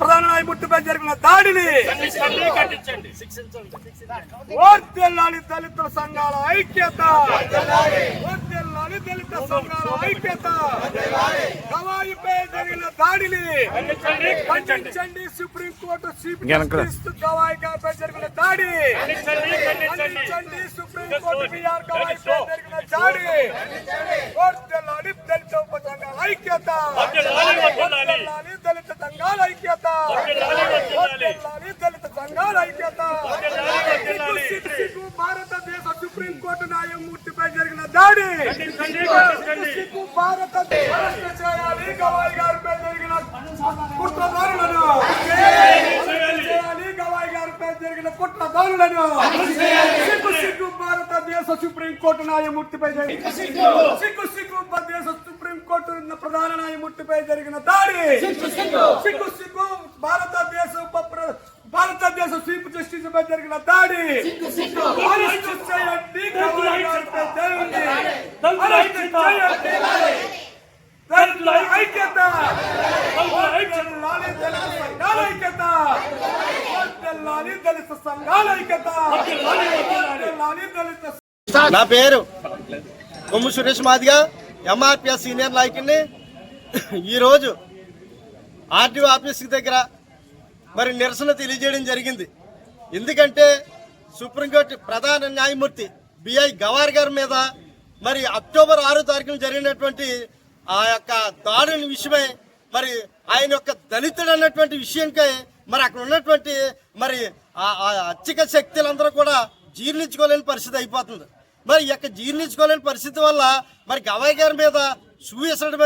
ప్రధాన న్యాయమూర్తిపై జరిగిన దాడిని వర్తిల్లాలి దళిత సంఘాల ఐక్యత. వర్తిల్లాలి దళిత సంఘాల ఐక్యత. గవాయిపై జరిగిన దాడిని ఖండించండి supreme court chief justice Gavai గారిపై జరిగిన దాడి. ఖండించండి సుప్రీం కోర్టు బిఆర్ గవాయిపై జరిగిన దాడి. వర్తిల్లాలి దళిత ఉపసంఘాల ఐక్యత వర్ధిల్లాలి, వర్ధిల్లాలి. వర్ధిల్లాలి దళిత సంఘాల ఐక్యత వర్ధిల్లాలి, వర్ధిల్లాలి. వర్ధిల్లాలి దళిత సంఘాల ఐక్యత వర్ధిల్లాలి, వర్ధిల్లాలి. సిగ్గు, సిగ్గు, భారతదేశ సుప్రీం కోర్టు న్యాయమూర్తిపై చేయాలి. గవాయి గారిపై జరిగిన కుట్రదారులను. అరెస్టు చేయాలి. గవాయి గారిపై జరిగిన కుట్రదారులను. సిగ్గు సిగ్గు భారతదేశ సుప్రీం కోర్టు న్యాయమూర్తిపై జరిగిన సిగ్గు సిగ్గు భారతదేశ సుప్రీం కోర్టు ప్రధాన న్యాయమూర్తిపై జరిగిన దాడి. సిగ్గు సిగ్గు భారతదేశ భారతదేశ చీఫ్ జస్టిస్ పై జరిగిన దాడి. చేయండి దళితుల ఐక్యత. వర్ధిల్లాలి దళిత సంఘాల ఐక్యత. వర్ధిల్లాలి దళిత సంఘాల ఐక్యత. వర్ధిల్లాలి దళిత నా పేరు కొమ్ము సురేష్ మాదిగా ఎంఆర్పిఎస్ సీనియర్ నాయకుడిని. ఈరోజు ఆర్టీఓ ఆఫీస్ దగ్గర మరి నిరసన తెలియజేయడం జరిగింది. ఎందుకంటే సుప్రీంకోర్టు ప్రధాన న్యాయమూర్తి బిఐ గవార్ గారి మీద మరి అక్టోబర్ ఆరో తారీఖున జరిగినటువంటి ఆ యొక్క దాడుని విషయమై మరి ఆయన యొక్క దళితుడు అన్నటువంటి విషయంకై మరి అక్కడ ఉన్నటువంటి మరి ఆ ఆ శక్తులందరూ కూడా జీర్ణించుకోలేని పరిస్థితి అయిపోతుంది. మరి యొక్క జీర్ణించుకోలేని పరిస్థితి వల్ల మరి గవాయి గారి మీద చూపించడం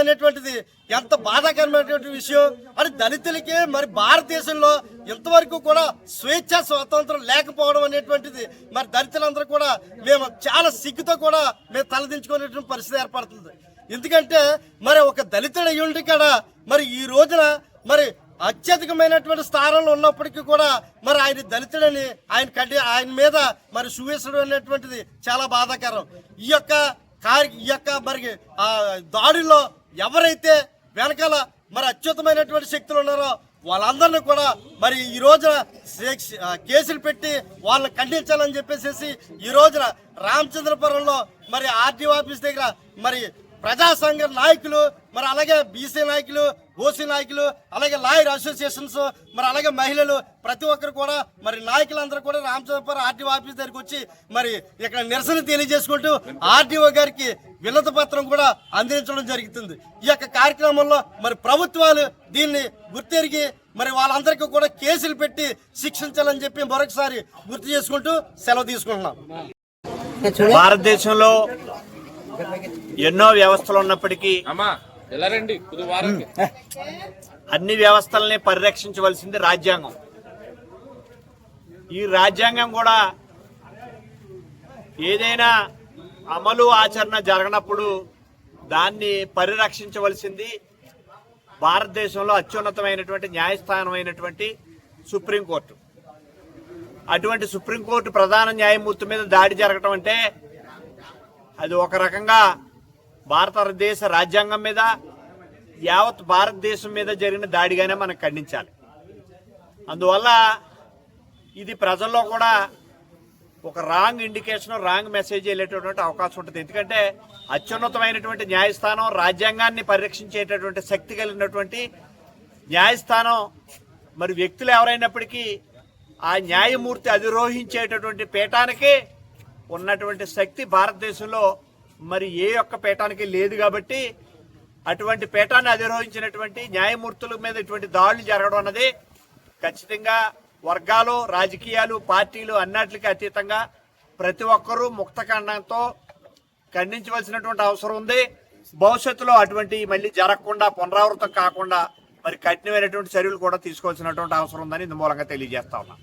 ఎంత బాధాకరమైనటువంటి విషయం. అని దళితులకి మరి భారతదేశంలో ఇంతవరకు కూడా స్వేచ్ఛ స్వాతంత్రం లేకపోవడం అనేటువంటిది మరి దళితులందరూ కూడా మేము చాలా సిగ్గుతో కూడా మేము తలదించుకునేటువంటి పరిస్థితి ఏర్పడుతుంది. ఎందుకంటే మరి ఒక దళితుడు అయ్యుండి కాడ మరి ఈ రోజున మరి అత్యధికమైనటువంటి స్థానంలో ఉన్నప్పటికీ కూడా మరి ఆయన దళితుడని ఆయన కడ్డి ఆయన మీద మరి చూపించడం అనేటువంటిది చాలా బాధాకరం. ఈ యొక్క కార్ ఈ యొక్క మరి దాడుల్లో దాడిలో ఎవరైతే వెనకాల మరి అత్యుత్తమైనటువంటి శక్తులు ఉన్నారో వాళ్ళందరినీ కూడా మరి ఈ రోజున కేసులు పెట్టి వాళ్ళని ఖండించాలని చెప్పేసి ఈ రోజున రామచంద్రపురంలో మరి ఆర్టీఓ ఆఫీస్ దగ్గర మరి ప్రజా సంఘ నాయకులు మరి అలాగే బీసీ నాయకులు ఓసీ నాయకులు అలాగే లాయర్ అసోసియేషన్స్ మరి అలాగే మహిళలు ప్రతి ఒక్కరు కూడా మరి నాయకులందరూ కూడా రామచంద్రపురం ఆర్టీఓ ఆఫీస్ దగ్గరికి వచ్చి మరి ఇక్కడ నిరసన తెలియజేసుకుంటూ ఆర్టీఓ గారికి వినత పత్రం కూడా అందించడం జరుగుతుంది. ఈ యొక్క కార్యక్రమంలో మరి ప్రభుత్వాలు దీన్ని గుర్తెరిగి మరి వాళ్ళందరికీ కూడా కేసులు పెట్టి శిక్షించాలని చెప్పి మరొకసారి గుర్తు చేసుకుంటూ సెలవు తీసుకుంటున్నాం. భారతదేశంలో ఎన్నో వ్యవస్థలు ఉన్నప్పటికీ అన్ని వ్యవస్థల్ని పరిరక్షించవలసింది రాజ్యాంగం. ఈ రాజ్యాంగం కూడా ఏదైనా అమలు ఆచరణ జరగనప్పుడు దాన్ని పరిరక్షించవలసింది భారతదేశంలో అత్యున్నతమైనటువంటి న్యాయస్థానమైనటువంటి సుప్రీంకోర్టు. అటువంటి సుప్రీంకోర్టు ప్రధాన న్యాయమూర్తి మీద దాడి జరగటం అంటే అది ఒక రకంగా భారతదేశ రాజ్యాంగం మీద యావత్ భారతదేశం మీద జరిగిన దాడిగానే మనం ఖండించాలి. అందువల్ల ఇది ప్రజల్లో కూడా ఒక రాంగ్ ఇండికేషన్ రాంగ్ మెసేజ్ వెళ్ళేటటువంటి అవకాశం ఉంటుంది. ఎందుకంటే అత్యున్నతమైనటువంటి న్యాయస్థానం రాజ్యాంగాన్ని పరిరక్షించేటటువంటి శక్తి కలిగినటువంటి న్యాయస్థానం మరి వ్యక్తులు ఎవరైనప్పటికీ ఆ న్యాయమూర్తి అధిరోహించేటటువంటి పీఠానికి ఉన్నటువంటి శక్తి భారతదేశంలో మరి ఏ ఒక్క పీఠానికి లేదు కాబట్టి అటువంటి పీఠాన్ని అధిరోహించినటువంటి న్యాయమూర్తుల మీద ఇటువంటి దాడులు జరగడం అన్నది ఖచ్చితంగా వర్గాలు రాజకీయాలు పార్టీలు అన్నిటికీ అతీతంగా ప్రతి ఒక్కరూ ముక్తఖండంతో ఖండించవలసినటువంటి అవసరం ఉంది. భవిష్యత్తులో అటువంటి మళ్ళీ జరగకుండా పునరావృతం కాకుండా మరి కఠినమైనటువంటి చర్యలు కూడా తీసుకోవాల్సినటువంటి అవసరం ఉందని ఇందు మూలంగా తెలియజేస్తా ఉన్నా.